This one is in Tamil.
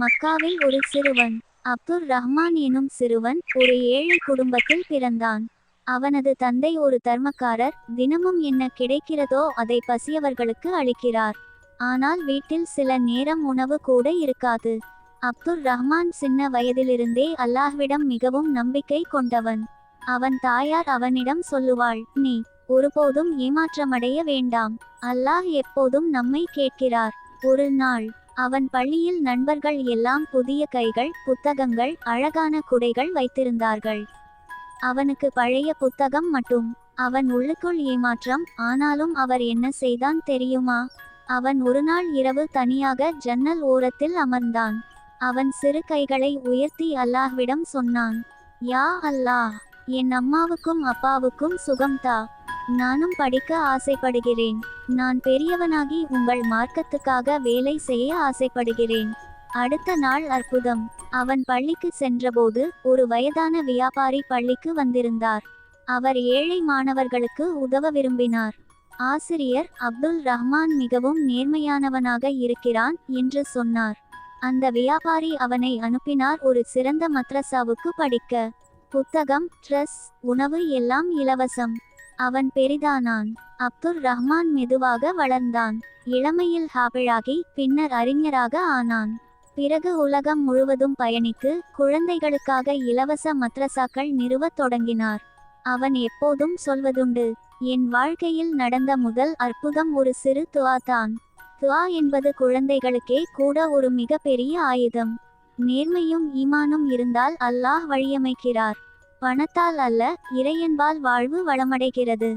மக்காவில் ஒரு சிறுவன். அப்துர் ரஹ்மான் எனும் சிறுவன் ஒரு ஏழை குடும்பத்தில் பிறந்தான். அவனது தந்தை ஒரு தர்மக்காரர். தினமும் என்ன கிடைக்கிறதோ அதை பசியவர்களுக்கு அளிக்கிறார். ஆனால் வீட்டில் சில நேரம் உணவு கூட இருக்காது. அப்துர் ரஹ்மான் சின்ன வயதிலிருந்தே அல்லாஹ்விடம் மிகவும் நம்பிக்கை கொண்டவன். அவன் தாயார் அவனிடம் சொல்லுவாள் நீ ஒருபோதும் ஏமாற்றமடைய வேண்டாம். அல்லாஹ் எப்போதும் நம்மை கேட்கிறார். ஒரு நாள் அவன் பள்ளியில் நண்பர்கள் எல்லாம் புதிய கைகள் புத்தகங்கள் அழகான குடைகள் வைத்திருந்தார்கள். அவனுக்கு பழைய புத்தகம் மட்டும். அவன் உள்ளுக்குள் ஏமாற்றம் ஆனாலும் அவர் என்ன செய்தான் தெரியுமா? அவன் ஒரு நாள் இரவு தனியாக ஜன்னல் ஓரத்தில் அமர்ந்தான். அவன் சிறு கைகளை உயர்த்தி அல்லாஹ்விடம் சொன்னான் யா அல்லாஹ் என் அம்மாவுக்கும் அப்பாவுக்கும் சுகம்தா. நானும் படிக்க ஆசைப்படுகிறேன். நான் பெரியவனாகி உங்கள் மார்க்கத்துக்காக வேலை செய்ய ஆசைப்படுகிறேன். அடுத்த நாள் அற்புதம். அவன் பள்ளிக்கு சென்றபோது ஒரு வயதான வியாபாரி பள்ளிக்கு வந்திருந்தார். அவர் ஏழை மாணவர்களுக்கு உதவ விரும்பினார். ஆசிரியர் அப்துல் ரஹ்மான் மிகவும் நேர்மையானவனாக இருக்கிறான் என்று சொன்னார். அந்த வியாபாரி அவனை அனுப்பினார் ஒரு சிறந்த மத்ரசாவுக்கு படிக்க. புத்தகம் ட்ரெஸ் உணவு எல்லாம் இலவசம். அவன் பெரிதானான். அப்துர் ரஹ்மான் மெதுவாக வளர்ந்தான். இளமையில் ஹாபிழாகி பின்னர் அறிஞராக ஆனான். பிறகு உலகம் முழுவதும் பயணித்து குழந்தைகளுக்காக இலவச மத்ரசாக்கள் நிறுவத் தொடங்கினார். அவன் எப்போதும் சொல்வதுண்டு என் வாழ்க்கையில் நடந்த முதல் அற்புதம் ஒரு சிறு துவா தான். துவா என்பது குழந்தைகளுக்கே கூட ஒரு மிகப்பெரிய ஆயுதம். நேர்மையும் ஈமானும் இருந்தால் அல்லாஹ் வழியமைக்கிறார். பணத்தால் அல்ல இறையன்பால் வாழ்வு வளமடைகிறது.